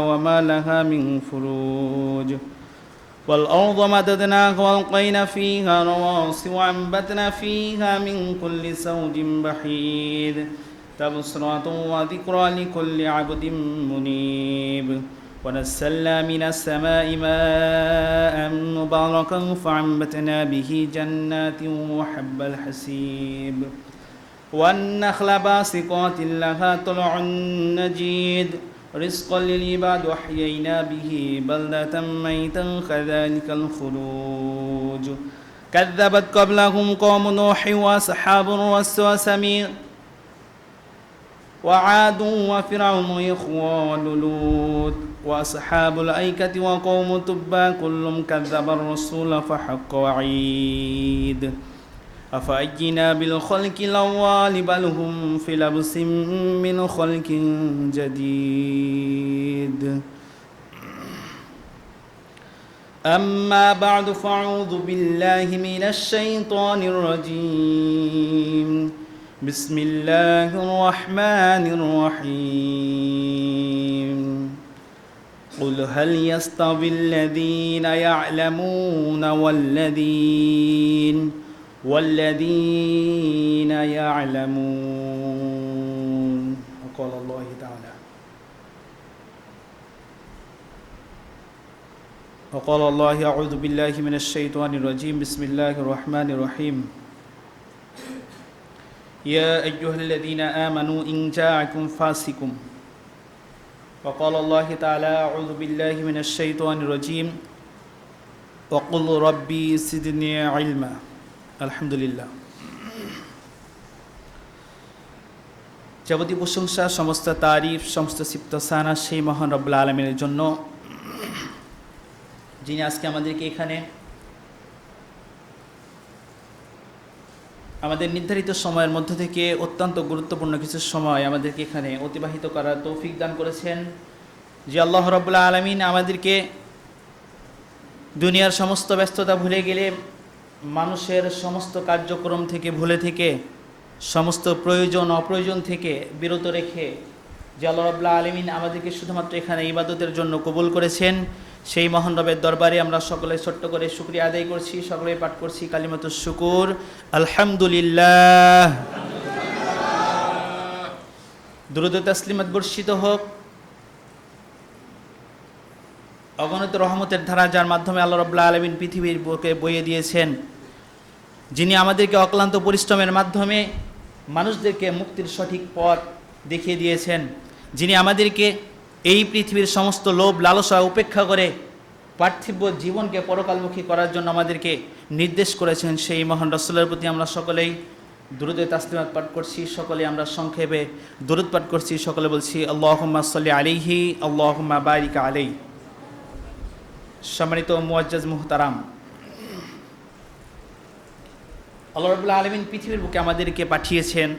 وما لها من فروج. والأرض مددناها وألقينا فيها رواسي وأنبتنا فيها من كل زوج بحيد. تبصرة وذكرى لكل عبد منيب. ونزلنا من السماء ماء مباركا فأنبتنا به جنات وحب الحسيب. والنخل باسقات لها طلع نجيد رزقا للعباد وحيينا به بلدة ميتا كذلك الخروج كذبت قبلهم قوم نوح وأصحاب الرس وسمير وعاد وفرعون إخوان لوط وأصحاب الأيكة وقوم تبا. كل كذب الرسول فحق وعيد. أفأجنا بالخلق الأول بل هم في لبس من خلق جديد. أما بعد فأعوذ بالله من الشيطان الرجيم. بسم الله الرحمن الرحيم. قل هل يستوي الذين يعلمون والذين والذين يعلمون. وقال الله تعالى. وقال الله أعوذ بالله من الشيطان الرجيم. بسم الله الرحمن الرحيم. يا أيها الذين آمنوا إن جاءكم فاسق. وقال الله تعالى أعوذ بالله من الشيطان الرجيم. وقل ربي زدني علما. আলহামদুলিল্লাহ। যাবতীয় প্রশংসা, সমস্ত তারিফ, সমস্ত সিপ্ত সানা সেই মহান রব্বুল আলমিনের জন্য। যিনি আজকে আমাদেরকে এখানে আমাদের নির্ধারিত সময়ের মধ্য থেকে অত্যন্ত গুরুত্বপূর্ণ কিছু সময় আমাদেরকে এখানে অতিবাহিত করার তৌফিক দান করেছেন। যে আল্লাহ রব্বুল্লাহ আলমিন আমাদেরকে দুনিয়ার সমস্ত ব্যস্ততা ভুলে গেলে মানুষের সমস্ত কার্যক্রম থেকে ভুলে থেকে, সমস্ত প্রয়োজন, অপ্রয়োজন থেকে বিরত রেখে যে আল্লাহ রব্লা আলমিন আমাদেরকে শুধুমাত্র এখানে ইবাদতের জন্য কবুল করেছেন, সেই মহান রবের দরবারে আমরা সকলে ছোট্ট করে শুক্রিয়া আদায় করছি সকলে পাঠ করছি কালিমত শুকুর। আলহামদুলিল্লাহ। দ্রুত তাসলিমত বর্ষিত হোক। অগণিত রহমতের ধারা যার মাধ্যমে আল্লাহ রব্লা আলমিন পৃথিবীর বুকে বইয়ে দিয়েছেন। যিনি আমাদেরকে অক্লান্ত পরিশ্রমের মাধ্যমে মানুষদেরকে মুক্তির সঠিক পথ দেখিয়ে দিয়েছেন। যিনি আমাদেরকে এই পৃথিবীর সমস্ত লোভ, লালসা উপেক্ষা করে পার্থিব জীবনকে পরকালমুখী করার জন্য আমাদেরকে নির্দেশ করেছেন, সেই মহান রসুলের প্রতি আমরা সকলেই দুরুদে তাসলিমাত পাঠ করছি সকলে আমরা সংক্ষেপে দুরুদ পাঠ করছি, সকলে বলছি, আল্লাহম্মা সাল্লি আলিহি আল্লাহম্মা বারিকা আলাই সম্মানিত মুয়াজ্জাজ মুহতারাম, আল্লাহ রবুল্লা আলমিন পৃথিবীর বুকে আমাদেরকে পাঠিয়েছেন,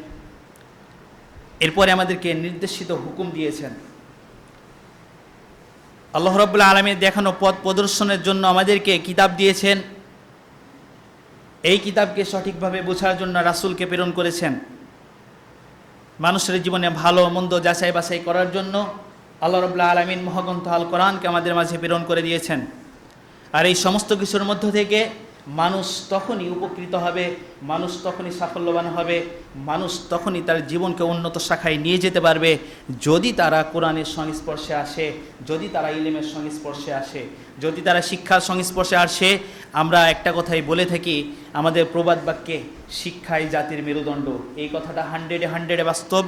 এরপরে আমাদেরকে নির্দেশিত হুকুম দিয়েছেন। আল্লাহ রবুল্লা আলমীর দেখানো পথ প্রদর্শনের জন্য আমাদেরকে কিতাব দিয়েছেন। এই কিতাবকে সঠিকভাবে বোঝার জন্য রাসুলকে প্রেরণ করেছেন। মানুষের জীবনে ভালো মন্দ যাচাই বাছাই করার জন্য আল্লাহ রবুল্লা আলমিন মহাগ্রন্থ আল কোরআনকে আমাদের মাঝে প্রেরণ করে দিয়েছেন। আর এই সমস্ত কিছুর মধ্য থেকে মানুষ তখনই উপকৃত হবে, মানুষ তখনই সাফল্যবান হবে, মানুষ তখনই তার জীবনকে উন্নত শাখায় নিয়ে যেতে পারবে। যদি তারা কোরআনের সংস্পর্শে আসে, যদি তারা ইলেমের সংস্পর্শে আসে, যদি তারা শিক্ষার সংস্পর্শে আসে, আমরা একটা কথাই বলে থাকি, আমাদের প্রবাদ বাক্যে, শিক্ষাই জাতির মেরুদণ্ড। এই কথাটা হান্ড্রেডে হান্ড্রেডে বাস্তব।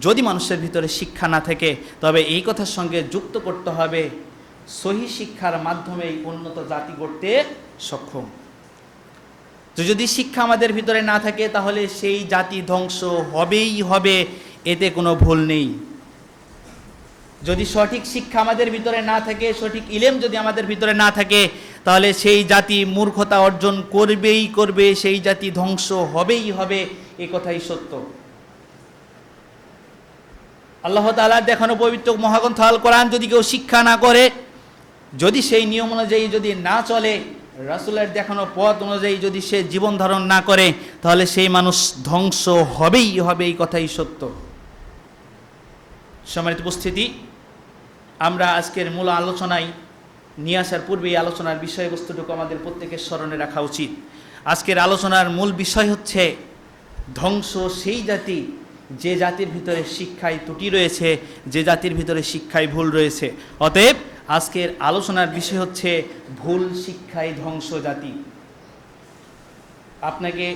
যদি মানুষের ভিতরে শিক্ষা না থাকে, তবে এই কথার সঙ্গে যুক্ত করতে হবে, সহি শিক্ষার মাধ্যমেই উন্নত জাতি গড়তে সক্ষম। তো যদি শিক্ষা আমাদের ভিতরে না থাকে, তাহলে সেই জাতি ধ্বংস হবেই হবে, এতে কোনো ভুল নেই। যদি সঠিক শিক্ষা আমাদের ভিতরে না থাকে, সঠিক ইলেম যদি আমাদের ভিতরে না থাকে, তাহলে সেই জাতি মূর্খতা অর্জন করবেই করবে, সেই জাতি ধ্বংস হবেই হবে, এ কথাই সত্য। আল্লাহ তালার দেখানো পবিত্র মহাগ্রন্থ আল কোরআন যদি কেউ শিক্ষা না করে, যদি সেই নিয়ম অনুযায়ী যদি না চলে রাসুলের দেখানো পথ অনুযায়ী যদি সে জীবন ধারণ না করে, তাহলে সেই মানুষ ধ্বংস হবেই হবে এই কথাই সত্য। সম্মানিত উপস্থিতি, আমরা আজকের মূল আলোচনায় নিয়ে আসার পূর্বে এই আলোচনার বিষয়বস্তুটুকু আমাদের প্রত্যেকের স্মরণে রাখা উচিত। আজকের আলোচনার মূল বিষয় হচ্ছে, ধ্বংস সেই জাতি, যে জাতির ভিতরে শিক্ষায় ত্রুটি রয়েছে, যে জাতির ভিতরে শিক্ষায় ভুল রয়েছে। অতএব আজকের আলোচনার বিষয় হচ্ছে ভুল শিক্ষায় ধ্বংস জাতি। আপনাকে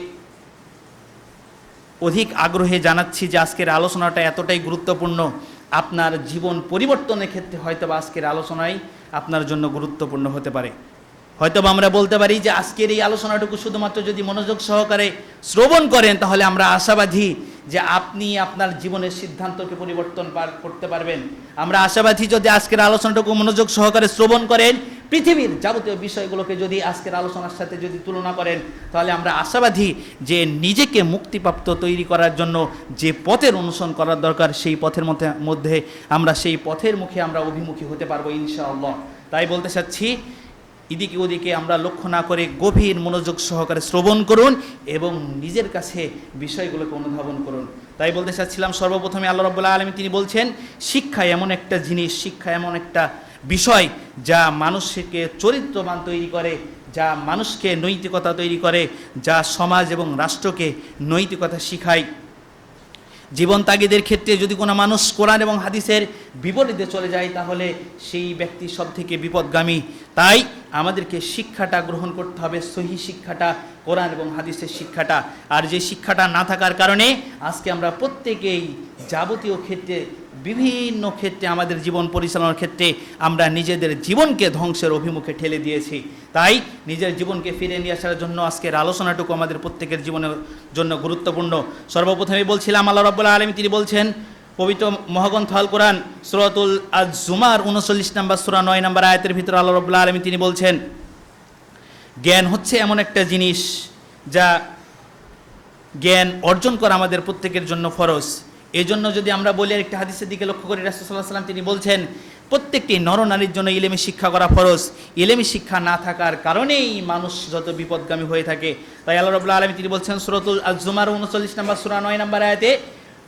অধিক আগ্রহে জানাচ্ছি যে আজকের আলোচনাটা এতটাই গুরুত্বপূর্ণ। আপনার জীবন পরিবর্তনের ক্ষেত্রে হয়তো আজকের আলোচনাই আপনার জন্য গুরুত্বপূর্ণ হতে পারে। হয়তো আমরা বলতে পারি যে আজকের এই আলোচনাটুকু শুধুমাত্র যদি মনোযোগ সহকারে শ্রবণ করেন, তাহলে আমরা আশাবাদী যে আপনি আপনার জীবনের সিদ্ধান্তকে পরিবর্তন পার করতে পারবেন। আমরা আশাবাদী যদি আজকের আলোচনাটুকু মনোযোগ সহকারে শ্রবণ করেন, পৃথিবীর যাবতীয় বিষয়গুলোকে যদি আজকের আলোচনার সাথে যদি তুলনা করেন, তাহলে আমরা আশাবাদী যে নিজেকে মুক্তিপ্রাপ্ত তৈরি করার জন্য যে পথের অনুসরণ করার দরকার, সেই পথের মধ্যে মধ্যে আমরা, সেই পথের মুখে আমরা অভিমুখী হতে পারব ইনশাআল্লাহ। তাই বলতে চাচ্ছি এদিকে ওদিকে আমরা লক্ষ্য না করে গভীর মনোযোগ সহকারে শ্রবণ করুন এবং নিজের কাছে বিষয়গুলোকে অনুধাবন করুন। তাই বলতে চাচ্ছিলাম, সর্বপ্রথমে আল্লাহ রব্বুল্লাহ আলমী তিনি বলছেন, শিক্ষা এমন একটা জিনিস, শিক্ষা এমন একটা বিষয় যা মানুষকে চরিত্রবান তৈরি করে, যা মানুষকে নৈতিকতা তৈরি করে, যা সমাজ এবং রাষ্ট্রকে নৈতিকতা শিখায়। জীবন তাগিদের ক্ষেত্রে যদি কোনো মানুষ কোরআন এবং হাদিসের বিপরীতে চলে যায়, তাহলে সেই ব্যক্তি সব থেকে বিপদগামী। তাই আমাদেরকে শিক্ষাটা গ্রহণ করতে হবে, সহি শিক্ষাটা, কোরআন এবং হাদিসের শিক্ষাটা। আর যে শিক্ষাটা না থাকার কারণে আজকে আমরা প্রত্যেকেই যাবতীয় ক্ষেত্রে বিভিন্ন ক্ষেত্রে আমাদের জীবন পরিচালনার ক্ষেত্রে আমরা নিজেদের জীবনকে ধ্বংসের অভিমুখে ঠেলে দিয়েছি। তাই নিজের জীবনকে ফিরে নিয়ে আসার জন্য আজকের আলোচনাটুকু আমাদের প্রত্যেকের জীবনের জন্য গুরুত্বপূর্ণ। সর্বপ্রথমে বলছিলাম, আল্লাহ রব্বুল্লাহ আলমী তিনি বলছেন, পবিত্র মহাগ্রন্থ আল কোরআন, সুরাতুল আজ জুমার উনচল্লিশ নম্বর সুরা নয় নম্বর আয়তের ভিতরে আল্লাহ রব্বুল্লাহ আলমী তিনি বলছেন, জ্ঞান হচ্ছে এমন একটা জিনিস যা জ্ঞান অর্জন করা আমাদের প্রত্যেকের জন্য ফরজ। এই জন্য যদি আমরা বলি একটা হাদিসের দিকে লক্ষ্য করি রাসুসাল্লাহ সাল্লাম তিনি বলছেন, প্রত্যেকটি নরনারীর জন্য ইলেমি শিক্ষা করা ফরজ। ইলেমি শিক্ষা না থাকার কারণেই মানুষ যত বিপদগামী হয়ে থাকে। তাই আল্লাহ রবুল্লা আলমী তিনি বলছেন, সুরতুল আজুমার উনচল্লিশ নম্বর, সুরা নয় নম্বর আয়াতে,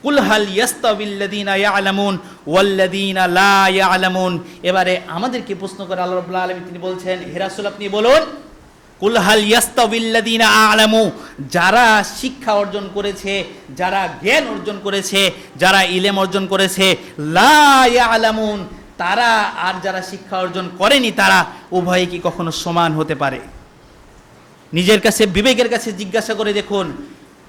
কুল হাল ইয়াস্তাবিল্লাদিনা ইয়ালামুন ওয়াল্লাদিনা লা ইয়ালামুন। এবারে আমাদেরকে প্রশ্ন করে আল্লাহ রবুল্লা আলমী তিনি বলছেন হেরাসুল আপনি বলুন কুলহাল ইয়াস্তাবিল্লাদিনা আলামু, যারা শিক্ষা অর্জন করেছে, যারা জ্ঞান অর্জন করেছে, যারা ইলেম অর্জন করেছে, লা ইয়ালামুন, তারা আর যারা শিক্ষা অর্জন করেনি, তারা উভয়ে কি কখনো সমান হতে পারে? নিজের কাছে, বিবেকের কাছে জিজ্ঞাসা করে দেখুন।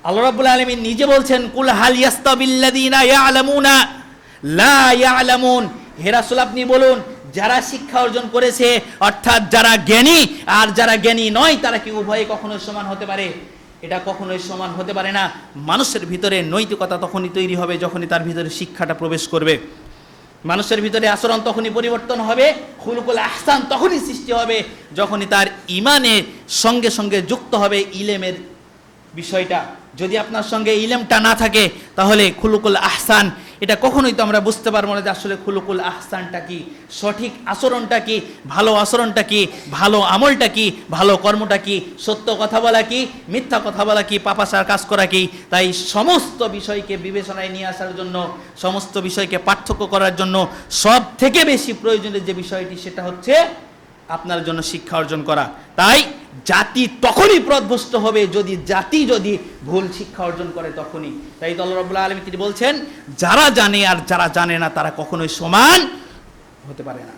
আল্লাহ রাব্বুল আলামিন নিজে বলছেন, কুল হাল ইয়াস্তাবিল্লাদিনা ইয়ালামুনা, লা ইয়ালামুন। হে রাসূল, আপনি বলুন যারা শিক্ষা অর্জন করেছে, অর্থাৎ যারা জ্ঞানী, আর যারা জ্ঞানী নয়, তারা কি উভয়ে কখনোই সমান হতে পারে? এটা কখনোই সমান হতে পারে না। মানুষের ভিতরে নৈতিকতা তখনই তৈরি হবে যখনই তার ভিতরে শিক্ষাটা প্রবেশ করবে। মানুষের ভিতরে আচরণ তখনই পরিবর্তন হবে, খুলকুল আহসান তখনই সৃষ্টি হবে, যখনই তার ইমানের সঙ্গে সঙ্গে যুক্ত হবে ইলেমের বিষয়টা। যদি আপনার সঙ্গে ইলেমটা না থাকে, তাহলে খুলুকুল আহসান এটা কখনোই তো আমরা বুঝতে পারব না যে আসলে খুলুকুল আহসানটা কি? সঠিক আচরণটা কি? ভালো আচরণটা কি? ভালো আমলটা কি? ভালো কর্মটা কি? সত্য কথা বলা কি? মিথ্যা কথা বলা কি? পাপাসার কাজ করা কি? তাই সমস্ত বিষয়কে বিবেচনায় নিয়ে আসার জন্য, সমস্ত বিষয়কে পার্থক্য করার জন্য সব থেকে বেশি প্রয়োজনের যে বিষয়টি, সেটা হচ্ছে আপনার জন্য শিক্ষা অর্জন করা। তাই জাতি তখনই প্রধ্বস্ত হবে যদি জাতি যদি ভুল শিক্ষা অর্জন করে তখনই। তাই দল রব্বুল্লাহ আলমী তিনি বলছেন, যারা জানে আর যারা জানে না তারা কখনোই সমান হতে পারে না।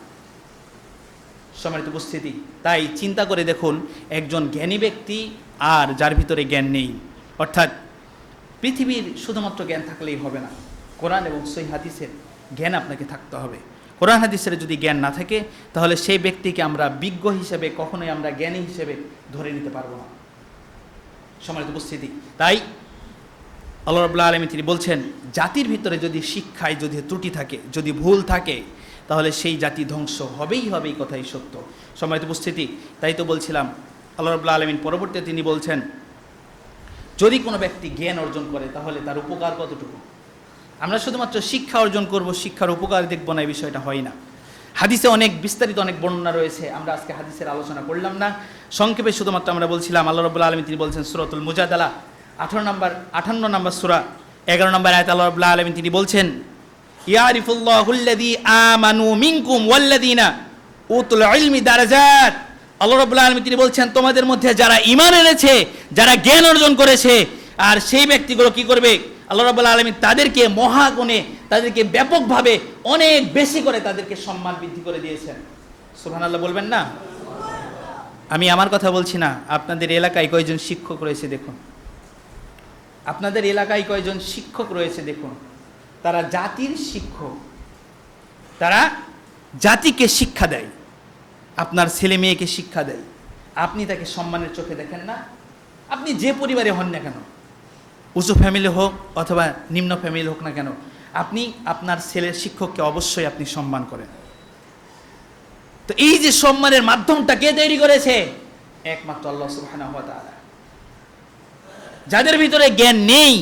সম্মানিত উপস্থিতি, তাই চিন্তা করে দেখুন, একজন জ্ঞানী ব্যক্তি আর যার ভিতরে জ্ঞান নেই। অর্থাৎ পৃথিবীর শুধুমাত্র জ্ঞান থাকলেই হবে না। কোরআন এবং সই হাদিসের জ্ঞান আপনাকে থাকতে হবে। কোরআন হাদিসের যদি জ্ঞান না থাকে, তাহলে সেই ব্যক্তিকে আমরা বিজ্ঞ হিসেবে, কখনোই আমরা জ্ঞানী হিসেবে ধরে নিতে পারব না। সমাজ উপস্থিতি। তাই আল্লাহ রবুল্লা আলমী তিনি বলছেন, জাতির ভিতরে যদি শিক্ষায় যদি ত্রুটি থাকে, যদি ভুল থাকে, তাহলে সেই জাতি ধ্বংস হবেই হবে এই কথাই সত্য। সময় উপস্থিতি, তাই তো বলছিলাম, আল্লাহ রবুল্লা আলমিন পরবর্তীতে তিনি বলছেন, যদি কোনো ব্যক্তি জ্ঞান অর্জন করে, তাহলে তার উপকার কতটুকু? আমরা শুধুমাত্র শিক্ষা অর্জন করব, শিক্ষার উপকার দেখব না, এই বিষয়টা হয় না। হাদিসে অনেক, বিস্তারিত অনেক বর্ণনা রয়েছে, আমরা আজকে হাদিসের আলোচনা করলাম না। সংক্ষেপে শুধুমাত্র আমরা বলছিলাম, আল্লাহ রবুল্লা আলমী তিনি বলছেন সুরতুল মুজাদালা, আঠারো নম্বর, আঠান্ন নম্বর সুরা, এগারো নম্বর আয়ত আল্লাহ রবুল্লা আলমী তিনি বলছেন ইয়ারিফুল্লাহুল্লাযী আমানু মিনকুম ওয়াল্লাযীনা উতুল ইলমি দারাজাত। আল্লাহ রাব্বুল আলামিন তিনি বলছেন, তোমাদের মধ্যে যারা ঈমান এনেছে, যারা জ্ঞান অর্জন করেছে, আর সেই ব্যক্তিগুলো কি করবে? আল্লাহ রাব্বুল আলামিন তাদেরকে মহাগুণে, তাদেরকে ব্যাপকভাবে অনেক বেশি করে তাদেরকে সম্মান বৃদ্ধি করে দিয়েছেন। সুবহানাল্লাহ বলবেন না? আমি আমার কথা বলছি না, আপনাদের এলাকায় কয়জন শিক্ষক রয়েছে দেখুন। আপনাদের এলাকায় কয়জন শিক্ষক রয়েছে দেখুন। তারা জাতির শিক্ষক। তারা জাতিকে শিক্ষা দেয়। আপনার ছেলে মেয়েকে শিক্ষা দেয়। আপনি তাকে সম্মানের চোখে দেখেন না। আপনি যে পরিবারে হন না কেন? উঁচু ফ্যামিলি হোক অথবা নিম্ন ফ্যামিলি হোক না কেন, আপনি আপনার ছেলের শিক্ষককে অবশ্যই আপনি সম্মান করেন। তো এই যে সম্মানের মাধ্যমটা কে তৈরি করেছে? একমাত্র আল্লাহ সুবহানাহু ওয়া তাআলা। যাদের ভিতরে জ্ঞান নেই,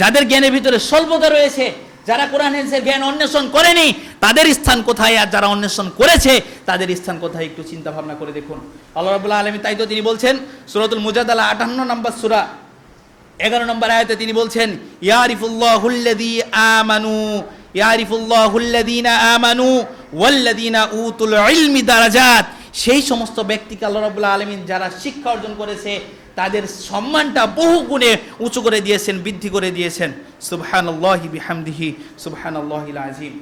যাদের জ্ঞানের ভিতরে স্বল্পতা রয়েছে, যারা কোরআন হাদিসের জ্ঞান অন্বেষণ করেনি, তাদের স্থান কোথায়? আর যারা অন্বেষণ করেছে, তাদের স্থান কোথায়? একটু চিন্তা ভাবনা করে দেখুন। আল্লাহ রাবুল্লাহ আলমী তাই তো তিনি বলছেন, সুরতুল মুজাদালা আটান্ন নম্বর সুরা এগারো নম্বর আয়াতে তিনি বলছেন, ইয়ারিফুল্লাহুল্লাযী আমানু, ইয়ারিফুল্লাহুল্লাযীনা আমানু, ওয়াল্লাযীনা উতুল ইলমি দারাজাত। সেই সমস্ত ব্যক্তিকে আল্লাহ রাব্বুল আলামিন যারা শিক্ষা অর্জন করেছে, তাদের সম্মানটা বহু গুণে উঁচু করে দিয়েছেন, বৃদ্ধি করে দিয়েছেন। সুবহানাল্লাহি বিহামদিহি, সুবহানাল্লাহিল আযীম।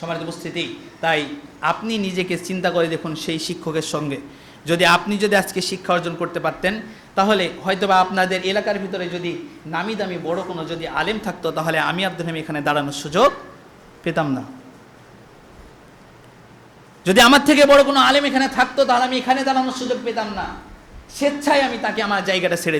সমাজের উপস্থিতি, তাই আপনি নিজেকে চিন্তা করে দেখুন সেই শিক্ষকের সঙ্গে। যদি আপনি যদি আজকে শিক্ষা অর্জন করতে পারতেন, তাহলে হয়তোবা আপনাদের এলাকার ভিতরে যদি নামি দামি বড় কোনো যদি আলেম থাকতো, তাহলে আমি আব্দুল হামি এখানে দাঁড়ানোর সুযোগ পেতাম না। যদি আমার থেকে বড় কোনো আলেম এখানে থাকতো, তাহলে আমি এখানে দাঁড়ানোর সুযোগ পেতাম না। স্বেচ্ছায় আমি তাকে আমার জায়গাটা ছেড়ে